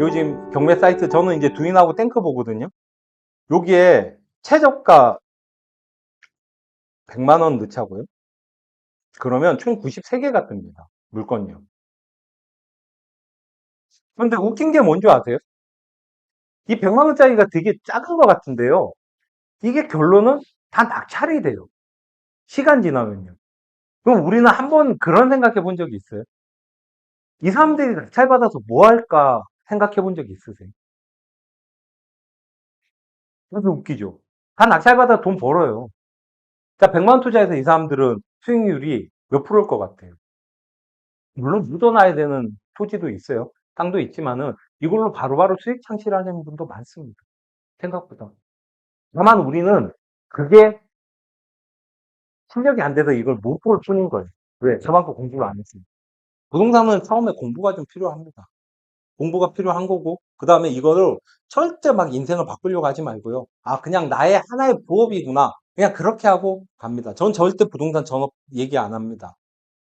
요즘 경매 사이트 저는 이제 두인하고 탱크 보거든요. 여기에 최저가 100만 원 넣자고요. 그러면 총 93개가 뜹니다. 물건요. 근데 웃긴 게 뭔지 아세요? 이 100만 원짜리가 되게 작은 것 같은데요. 이게 결론은 다 낙찰이 돼요. 시간 지나면요. 그럼 우리는 한번 그런 생각해 본 적이 있어요? 이 사람들이 낙찰받아서 뭐 할까 생각해 본 적이 있으세요? 그래서 웃기죠. 다 낙찰받아 돈 벌어요. 자, 100만 원 투자해서 이 사람들은 수익률이 몇 프로일 것 같아요? 물론 묻어놔야 되는 토지도 있어요. 땅도 있지만은 이걸로 바로 바로 수익 창출하는 분도 많습니다. 생각보다. 다만 우리는 그게 실력이 안 돼서 이걸 못 볼 뿐인 거예요. 왜? 저만큼 공부를 안 했으니까. 부동산은 처음에 공부가 좀 필요합니다. 공부가 필요한 거고, 그 다음에 이거를 절대 막 인생을 바꾸려고 하지 말고요. 아, 그냥 나의 하나의 부업이구나. 그냥 그렇게 하고 갑니다. 전 절대 부동산 전업 얘기 안 합니다.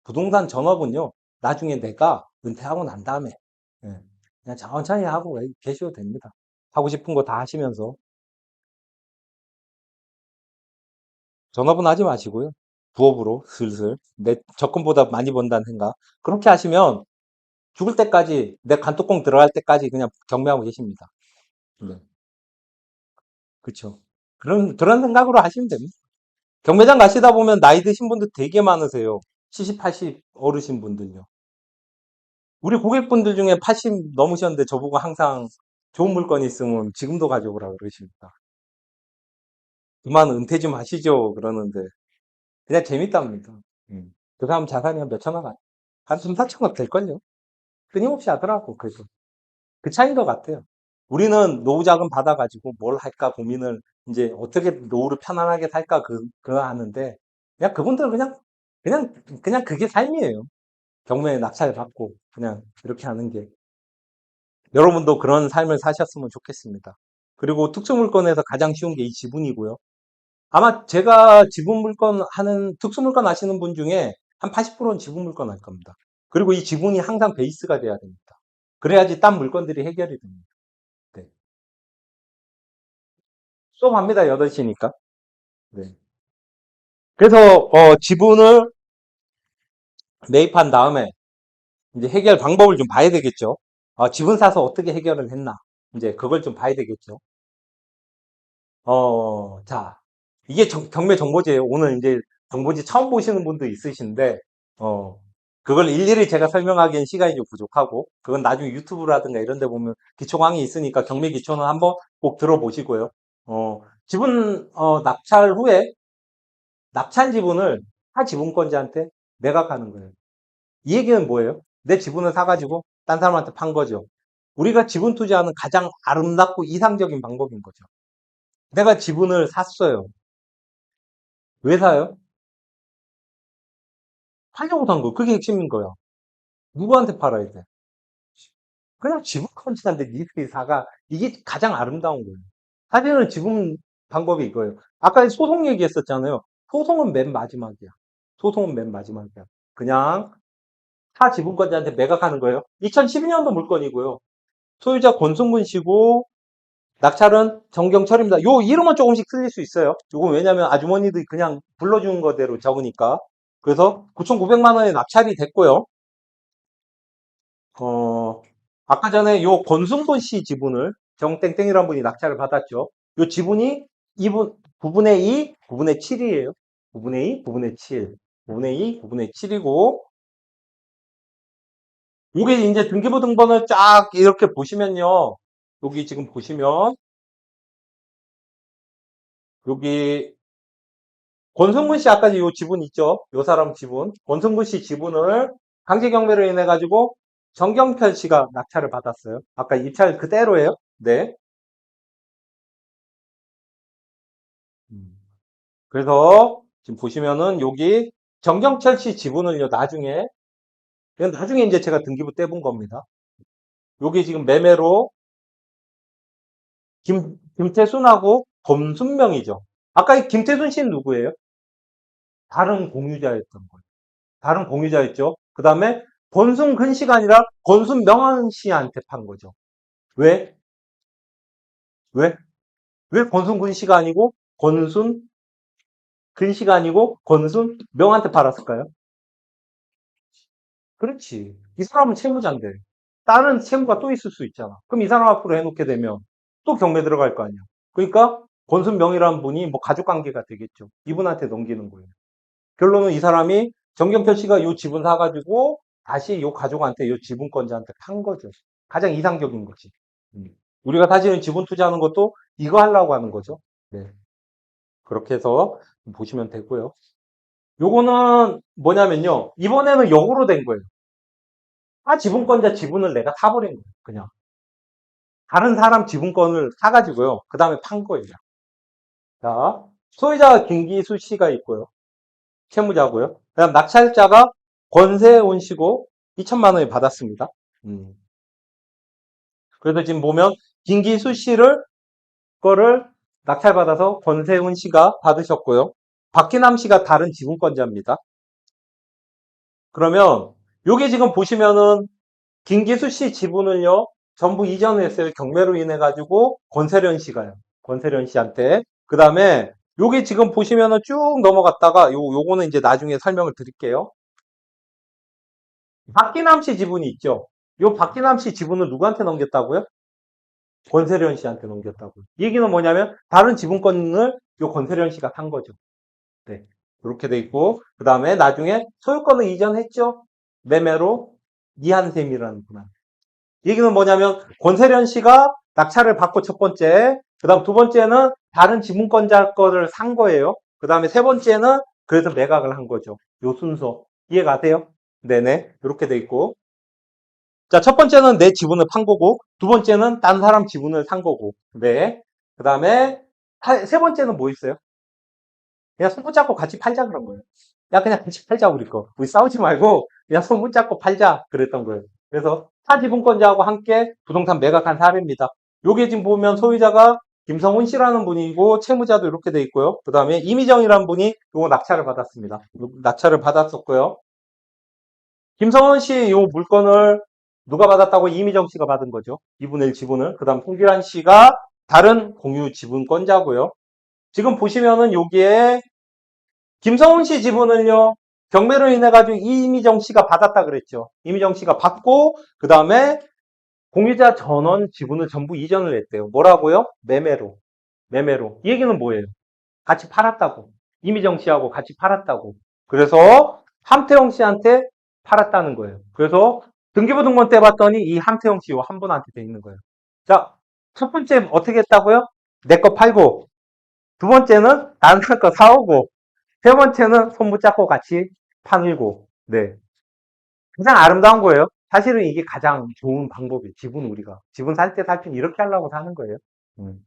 부동산 전업은요, 나중에 내가 은퇴하고 난 다음에, 예, 그냥 천천히 하고 계셔도 됩니다. 하고 싶은 거 다 하시면서. 전업은 하지 마시고요. 부업으로 슬슬 내 적금보다 많이 번다는 생각. 그렇게 하시면 죽을 때까지 내 간뚜껑 들어갈 때까지 그냥 경매하고 계십니다. 네. 그쵸. 그런, 그런 생각으로 하시면 됩니다. 경매장 가시다 보면 나이 드신 분들 되게 많으세요. 70, 80 어르신 분들요. 우리 고객분들 중에 80 넘으셨는데 저보고 항상 좋은 물건 있으면 지금도 가져오라 그러십니다. 그만 은퇴 좀 하시죠. 그러는데. 그냥 재밌답니다. 음. 그 사람 자산이 한 몇천억, 안- 한 3, 4천억 될걸요? 끊임없이 하더라고, 그래서. 그 차이인 것 같아요. 우리는 노후 자금 받아가지고 뭘 할까 고민을 이제 어떻게 노후를 편안하게 살까 그, 그거 하는데, 그냥 그분들은 그냥, 그냥, 그냥 그게 삶이에요. 경매에 낙찰 받고, 그냥 이렇게 하는 게. 여러분도 그런 삶을 사셨으면 좋겠습니다. 그리고 특수 물건에서 가장 쉬운 게 이 지분이고요. 아마 제가 지분 물건 하는 특수 물건 하시는 분 중에 한 80%는 지분 물건 할 겁니다. 그리고 이 지분이 항상 베이스가 돼야 됩니다. 그래야지 딴 물건들이 해결이 됩니다. 네. 수업합니다. 8시니까. 네. 그래서 어, 지분을 매입한 다음에 이제 해결 방법을 좀 봐야 되겠죠. 어, 지분 사서 어떻게 해결을 했나. 이제 그걸 좀 봐야 되겠죠. 어, 자, 이게 정- 경매 정보지예요. 오늘 이제 정보지 처음 보시는 분도 있으신데, 어, 그걸 일일이 제가 설명하기엔 시간이 좀 부족하고, 그건 나중에 유튜브라든가 이런 데 보면 기초강의 있으니까 경매 기초는 한번 꼭 들어보시고요. 어, 지분, 어, 낙찰 후에 낙찰 지분을 타 지분권자한테 매각하는 거예요. 이 얘기는 뭐예요? 내 지분을 사가지고 딴 사람한테 판 거죠. 우리가 지분 투자하는 가장 아름답고 이상적인 방법인 거죠. 내가 지분을 샀어요. 왜 사요? 팔려고 산 거. 그게 핵심인 거야. 누구한테 팔아야 돼? 그냥 지분 컨치한테 니들이 사가. 이게 가장 아름다운 거예요. 사실은 지분 방법이 이거예요. 아까 소송 얘기했었잖아요. 소송은 맨 마지막이야. 소송은 맨 마지막이야. 그냥 타 지분권자한테 매각하는 거예요. 2012년도 물건이고요. 소유자 권승문 씨고 낙찰은 정경철입니다. 요 이름은 조금씩 틀릴 수 있어요. 요건 왜냐면 아주머니들이 그냥 불러주는 거대로 적으니까. 그래서 9,900만 원에 낙찰이 됐고요. 어, 아까 전에 요 권승돈 씨 지분을 정땡땡이라는 분이 낙찰을 받았죠. 요 지분이 2분, 9분의 2, 9분의 7이에요. 9분의 2, 9분의 7. 9분의 2, 9분의 7이고, 요게 이제 등기부 등본을 쫙 이렇게 보시면요. 여기 지금 보시면, 여기 권성근 씨 아까 요 지분 있죠? 요 사람 지분. 권성근 씨 지분을 강제 경매로 인해 가지고 정경철 씨가 낙찰을 받았어요. 아까 입찰 그대로예요. 네. 음. 그래서 지금 보시면은 여기 정경철 씨 지분을요 나중에 이건 나중에 이제 제가 등기부 떼본 겁니다. 여기 지금 매매로 김 김태순하고 검순명이죠. 아까 이 김태순 씨는 누구예요? 다른 공유자였던 거예요. 다른 공유자였죠. 그 다음에 권순 근 씨가 아니라 권순 명한 씨한테 판 거죠. 왜? 왜? 왜 권순 근씨가 아니고 권순 근씨가 아니고 권순 명한테 팔았을까요? 그렇지. 이 사람은 채무자인데 다른 채무가 또 있을 수 있잖아. 그럼 이 사람 앞으로 해놓게 되면 또 경매 들어갈 거 아니야. 그러니까 권순 명이라는 분이 뭐 가족 관계가 되겠죠. 이분한테 넘기는 거예요. 결론은 이 사람이 정경철 씨가 이 지분 사가지고 다시 이 가족한테 이 지분권자한테 판 거죠. 가장 이상적인 거지. 음. 우리가 사실은 지분 투자하는 것도 이거 하려고 하는 거죠. 네. 그렇게 해서 보시면 되고요. 요거는 뭐냐면요. 이번에는 역으로 된 거예요. 아, 지분권자 지분을 내가 사버린 거예요. 그냥. 다른 사람 지분권을 사가지고요. 그 다음에 판 거예요. 자, 소유자가 김기수 씨가 있고요. 채무자고요. 그 다음 낙찰자가 권세온 씨고 2천만 원을 받았습니다. 음. 그래서 지금 보면 김기수 씨를 거를 낙찰받아서 권세훈 씨가 받으셨고요. 박기남 씨가 다른 지분권자입니다. 그러면 요게 지금 보시면은 김기수 씨 지분을요 전부 이전을 했어요. 경매로 인해 가지고 권세련 씨가요. 권세련 씨한테. 그 다음에 요게 지금 보시면은 쭉 넘어갔다가 요 요거는 이제 나중에 설명을 드릴게요. 박기남 씨 지분이 있죠. 요 박기남 씨 지분을 누구한테 넘겼다고요? 권세련 씨한테 넘겼다고요. 이 얘기는 뭐냐면 다른 지분권을 요 권세련 씨가 산 거죠. 네. 이렇게 돼 있고 그 다음에 나중에 소유권을 이전했죠. 매매로 이한샘이라는 분한테. 얘기는 뭐냐면 권세련 씨가 낙찰을 받고 첫 번째, 그 다음 두 번째는 다른 지분권자 거를 산 거예요. 그 다음에 세 번째는 그래서 매각을 한 거죠. 요 순서. 이해가세요? 네네. 이렇게 돼 있고. 자, 첫 번째는 내 지분을 판 거고, 두 번째는 딴 사람 지분을 산 거고. 네. 그 다음에 세 번째는 뭐 있어요? 그냥 손 붙잡고 같이 팔자 그런 거예요. 야, 그냥 같이 팔자, 우리 거. 우리 싸우지 말고, 그냥 손 붙잡고 팔자. 그랬던 거예요. 그래서 타 지분권자하고 함께 부동산 매각한 사례입니다. 요게 지금 보면 소유자가 김성훈 씨라는 분이고, 채무자도 이렇게 돼 있고요. 그 다음에 이미정이라는 분이 요거 낙찰을 받았습니다. 낙찰을 받았었고요. 김성훈 씨 요 물건을 누가 받았다고 이미정 씨가 받은 거죠. 2분의 1 지분을. 그 다음 홍기란 씨가 다른 공유 지분권자고요. 지금 보시면은 여기에 김성훈 씨 지분을요. 경매로 인해 가지고 이미정 씨가 받았다 그랬죠. 이미정 씨가 받고 그 다음에 공유자 전원 지분을 전부 이전을 했대요. 뭐라고요? 매매로. 매매로. 이 얘기는 뭐예요? 같이 팔았다고. 이미정 씨하고 같이 팔았다고. 그래서 함태영 씨한테 팔았다는 거예요. 그래서 등기부등본 때 봤더니 이 함태영 씨한 분한테 돼 있는 거예요. 자, 첫 번째 어떻게 했다고요? 내 거 팔고 두 번째는 사람 거 사오고 세 번째는 손 붙잡고 같이 파늘고 네 가장 아름다운 거예요. 사실은 이게 가장 좋은 방법이에요. 지분 우리가 지분 살때 살필 이렇게 하려고 사는 거예요. 음.